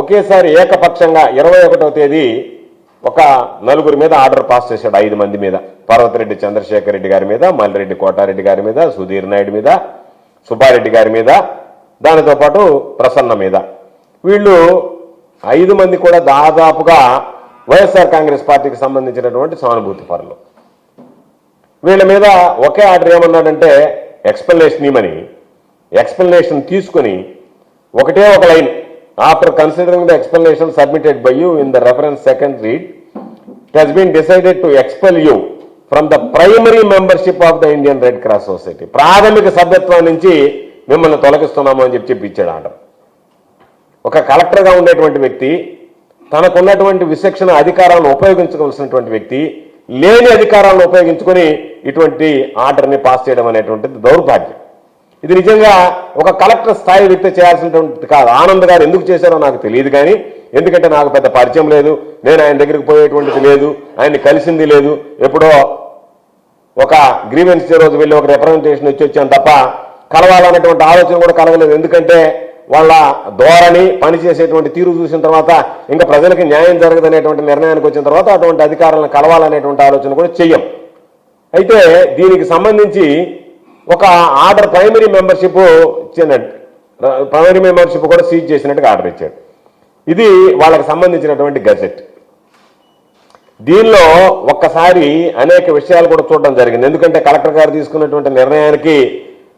ఒకేసారి ఏకపక్షంగా ఇరవై ఒకటవ తేదీ ఒక నలుగురి మీద ఆర్డర్ పాస్ చేశాడు ఐదు మంది మీద. పర్వతరెడ్డి చంద్రశేఖర్ రెడ్డి గారి మీద మల్లిరెడ్డి కోటారెడ్డి గారి మీద సుధీర్ నాయుడు మీద సుబ్బారెడ్డి గారి మీద దానితో పాటు ప్రసన్న మీద. వీళ్ళు ఐదు మంది కూడా దాదాపుగా వైఎస్ఆర్ కాంగ్రెస్ పార్టీకి సంబంధించినటువంటి సానుభూతి పరులు. వీళ్ళ మీద ఒకే ఆర్డర్ ఏమన్నాడంటే ఎక్స్ప్లెనేషన్ ఇవ్వమని ఎక్స్ప్లెనేషన్ తీసుకుని ఒకటే ఒక line after considering the explanation submitted by you in the reference second read it has been decided to expel you from the primary membership of the Indian red cross society ప్రాథమిక సభ్యత్వం నుంచి మిమ్మల్ని తొలగిస్తున్నాము అని చెప్పి చెప్పించాడు order ఒక కలెక్టర్గా ఉండేటువంటి వ్యక్తి తనకున్నటువంటి విశక్షణ అధికారాలను ఉపయోగించవలసినటువంటి వ్యక్తి లేని అధికారాలను ఉపయోగించుకొని ఇటువంటి ఆర్డర్ని పాస్ చేయడం అనేటువంటిది దౌర్భాగ్యం. ఇది నిజంగా ఒక కలెక్టర్ స్థాయి వ్యక్తి చేయాల్సినటువంటి కాదు. ఆనంద్ గారు ఎందుకు చేశారో నాకు తెలియదు కానీ ఎందుకంటే నాకు పెద్ద పరిచయం లేదు నేను ఆయన దగ్గరికి పోయేటువంటిది లేదు ఆయన్ని కలిసింది లేదు. ఎప్పుడో ఒక గ్రీవెన్స్ రోజు వెళ్ళి ఒక రిప్రజెంటేషన్ ఇచ్చి వచ్చాను తప్ప కలవాలన్నటువంటి ఆలోచన కూడా కలగలేదు. ఎందుకంటే వాళ్ళ ధోరణి పనిచేసేటువంటి తీరు చూసిన తర్వాత ఇంకా ప్రజలకు న్యాయం జరగదనేటువంటి నిర్ణయానికి వచ్చిన తర్వాత అటువంటి అధికారులను కలవాలనేటువంటి ఆలోచన కూడా చెయ్యం. అయితే దీనికి సంబంధించి ఒక ఆర్డర్ ప్రైమరీ మెంబర్షిప్ ఇచ్చినట్టు ప్రైమరీ మెంబర్షిప్ కూడా సీజ్ చేసినట్టుగా ఆర్డర్ ఇచ్చాడు. ఇది వాళ్ళకి సంబంధించినటువంటి గజెట్. దీనిలో ఒక్కసారి అనేక విషయాలు కూడా చూడడం జరిగింది. ఎందుకంటే కలెక్టర్ గారు తీసుకున్నటువంటి నిర్ణయానికి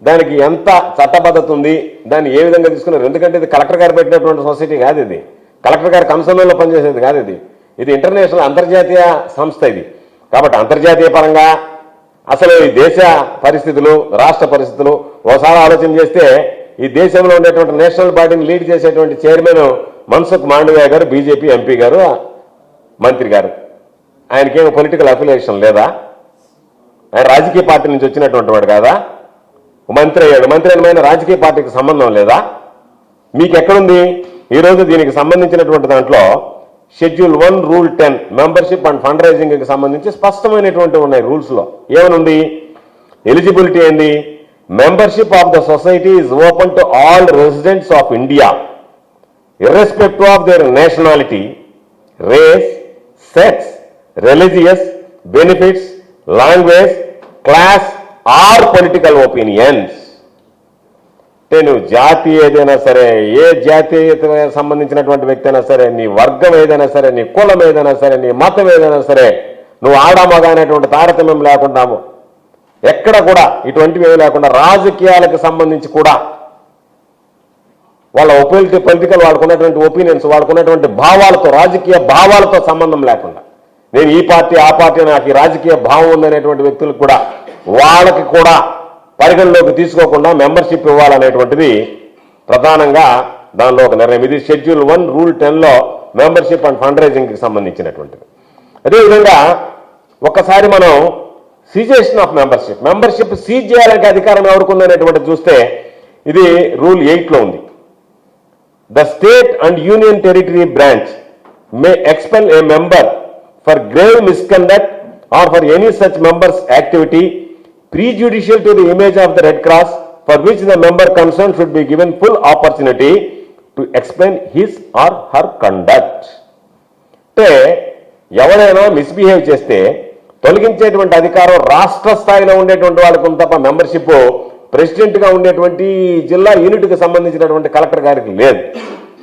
దానికి ఎంత చట్టబద్ధత ఉంది దాన్ని ఏ విధంగా తీసుకున్నారు? ఎందుకంటే ఇది కలెక్టర్ గారు పెట్టినటువంటి సొసైటీ కాదు ఇది. కలెక్టర్ గారు కన్సర్న్లో పనిచేసేది కాదు ఇది. ఇది ఇంటర్నేషనల్ అంతర్జాతీయ సంస్థ ఇది. కాబట్టి అంతర్జాతీయ పరంగా అసలు ఈ దేశ పరిస్థితులు రాష్ట్ర పరిస్థితులు ఒకసారి ఆలోచన చేస్తే ఈ దేశంలో ఉండేటువంటి నేషనల్ పార్టీని లీడ్ చేసేటువంటి చైర్మన్ మన్సుఖ్ మాండవ్య గారు బీజేపీ ఎంపీ గారు మంత్రి గారు. ఆయనకేమో పొలిటికల్ అఫిలియేషన్ లేదా? ఆయన రాజకీయ పార్టీ నుంచి వచ్చినటువంటి వాడు కాదా? మంత్రి అయ్యాడు. మంత్రి అయిన రాజకీయ పార్టీకి సంబంధం లేదా? మీకు ఎక్కడుంది ఈరోజు దీనికి సంబంధించినటువంటి దాంట్లో schedule one rule ten membership and fund రైజింగ్కి సంబంధించి స్పష్టమైనటువంటి ఉన్నాయి రూల్స్లో. ఏమనుంది? ఎలిజిబిలిటీ ఏంది? Membership of the society is open to all residents of India irrespective of their nationality race sex religious benefits language class or political opinions అంటే నువ్వు జాతి ఏదైనా సరే ఏ జాతీయత సంబంధించినటువంటి వ్యక్తి అయినా సరే నీ వర్గం ఏదైనా సరే నీ కులం ఏదైనా సరే నీ మతం ఏదైనా సరే నువ్వు ఆడామగ అనేటువంటి తారతమ్యం లేకుండా ఎక్కడ కూడా ఇటువంటివి ఏమి లేకుండా రాజకీయాలకు సంబంధించి కూడా వాళ్ళ ఒపీనియన్ పొలిటికల్ వాడుకున్నటువంటి ఒపీనియన్స్ వాడుకున్నటువంటి భావాలతో రాజకీయ భావాలతో సంబంధం లేకుండా నేను ఈ పార్టీ ఆ పార్టీ నాకు ఈ రాజకీయ భావం ఉందనేటువంటి వ్యక్తులకు కూడా వాళ్ళకి కూడా పరిగణలోకి తీసుకోకుండా మెంబర్షిప్ ఇవ్వాలనేటువంటిది ప్రధానంగా దానిలో ఒక నిర్ణయం. ఇది షెడ్యూల్ వన్ రూల్ టెన్లో మెంబర్షిప్ అండ్ ఫండ్ రైజింగ్కి సంబంధించినటువంటిది. అదేవిధంగా ఒక్కసారి మనం cessation of membership membership cease చేయడానికి అధికారం ఎవరికి చూస్తే ఇది రూల్ ఎయిట్లో ఉంది. The state and union territory branch may expel a member for grave misconduct or for any such members activity prejudicial to the image of the Red Cross for which the member concerned should be given full opportunity to explain his or her conduct అంటే ఎవరైనా misbehave చేస్తే తొలగించేటువంటి అధికారం రాష్ట్ర స్థాయిలో ఉండేటువంటి వాళ్ళకు ఉంది తప్ప మెంబర్షిప్ ప్రెసిడెంట్గా ఉండేటువంటి జిల్లా యూనిట్కి సంబంధించినటువంటి కలెక్టర్ గారికి లేదు.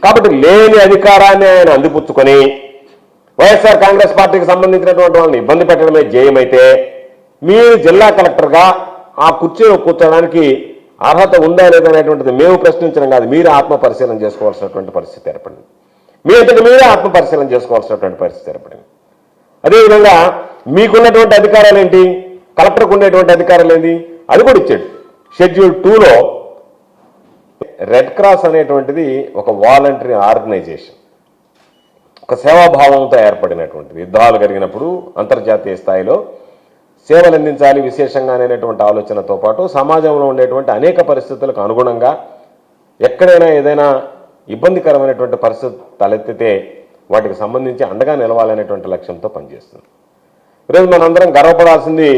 కాబట్టి లేని అధికారాన్ని ఆయన అందిపుచ్చుకొని వైఎస్ఆర్ కాంగ్రెస్ పార్టీకి సంబంధించినటువంటి వాళ్ళని ఇబ్బంది పెట్టడమే జయమైతే మీరు జిల్లా కలెక్టర్గా ఆ కుర్చీలో కూర్చోడానికి అర్హత ఉందా లేదా అనేటువంటిది మేము ప్రశ్నించడం కాదు. మీరు ఆత్మపరిశీలన చేసుకోవాల్సినటువంటి పరిస్థితి ఏర్పడింది. మీ అంతటి మీరే ఆత్మపరిశీలన చేసుకోవాల్సినటువంటి పరిస్థితి ఏర్పడింది. అదేవిధంగా మీకున్నటువంటి అధికారాలు ఏంటి? కలెక్టర్కు ఉండేటువంటి అధికారాలు ఏంటి అది కూడా ఇచ్చాడు. షెడ్యూల్ టూలో రెడ్ క్రాస్ అనేటువంటిది ఒక వాలంటరీ ఆర్గనైజేషన్ ఒక సేవాభావంతో ఏర్పడినటువంటిది. యుద్ధాలు జరిగినప్పుడు అంతర్జాతీయ స్థాయిలో సేవలు అందించాలి విశేషంగా అనేటువంటి ఆలోచనతో పాటు సమాజంలో ఉండేటువంటి అనేక పరిస్థితులకు అనుగుణంగా ఎక్కడైనా ఏదైనా ఇబ్బందికరమైనటువంటి పరిస్థితి తలెత్తితే వాటికి సంబంధించి అండగా నిలవాలనేటువంటి లక్ష్యంతో పనిచేస్తుంది. ఈరోజు మనందరం గర్వపడాల్సింది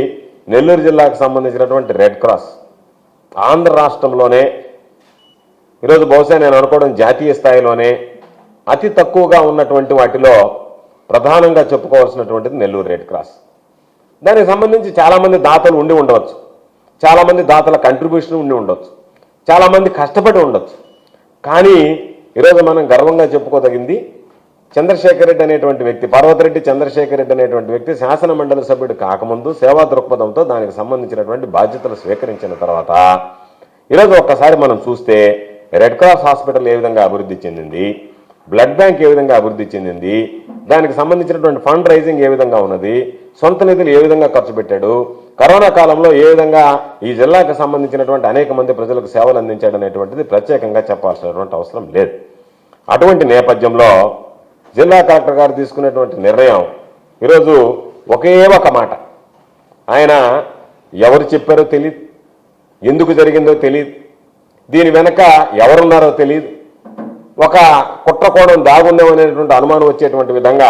నెల్లూరు జిల్లాకు సంబంధించినటువంటి రెడ్ క్రాస్. ఆంధ్ర రాష్ట్రంలోనే ఈరోజు బహుశా నేను అనుకోవడం జాతీయ స్థాయిలోనే అతి తక్కువగా ఉన్నటువంటి వాటిలో ప్రధానంగా చెప్పుకోవాల్సినటువంటిది నెల్లూరు రెడ్ క్రాస్. దానికి సంబంధించి చాలామంది దాతలు ఉండి ఉండవచ్చు. చాలామంది దాతల కంట్రిబ్యూషన్ ఉండి ఉండవచ్చు. చాలామంది కష్టపడి ఉండొచ్చు. కానీ ఈరోజు మనం గర్వంగా చెప్పుకోదగింది చంద్రశేఖర్ రెడ్డి అనేటువంటి వ్యక్తి పర్వతరెడ్డి చంద్రశేఖర్ రెడ్డి అనేటువంటి వ్యక్తి శాసన మండలి సభ్యుడు కాకముందు సేవా దృక్పథంతో దానికి సంబంధించినటువంటి బాధ్యతలు స్వీకరించిన తర్వాత ఈరోజు ఒక్కసారి మనం చూస్తే రెడ్ క్రాస్ హాస్పిటల్ ఏ విధంగా అభివృద్ధి చెందింది బ్లడ్ బ్యాంక్ ఏ విధంగా అభివృద్ధి చెందింది దానికి సంబంధించినటువంటి ఫండ్ రైజింగ్ ఏ విధంగా ఉన్నది సొంత నిధులు ఏ విధంగా ఖర్చు పెట్టాడు కరోనా కాలంలో ఏ విధంగా ఈ జిల్లాకు సంబంధించినటువంటి అనేక మంది ప్రజలకు సేవలు అందించాడు అనేటువంటిది ప్రత్యేకంగా చెప్పాల్సినటువంటి అవసరం లేదు. అటువంటి నేపథ్యంలో జిల్లా కలెక్టర్ గారు తీసుకునేటువంటి నిర్ణయం ఈరోజు ఒకే ఒక మాట. ఆయన ఎవరు చెప్పారో తెలియదు ఎందుకు జరిగిందో తెలియదు దీని వెనక ఎవరున్నారో తెలియదు ఒక కుట్రకోణం దాగుందేమనేటువంటి అనుమానం వచ్చేటువంటి విధంగా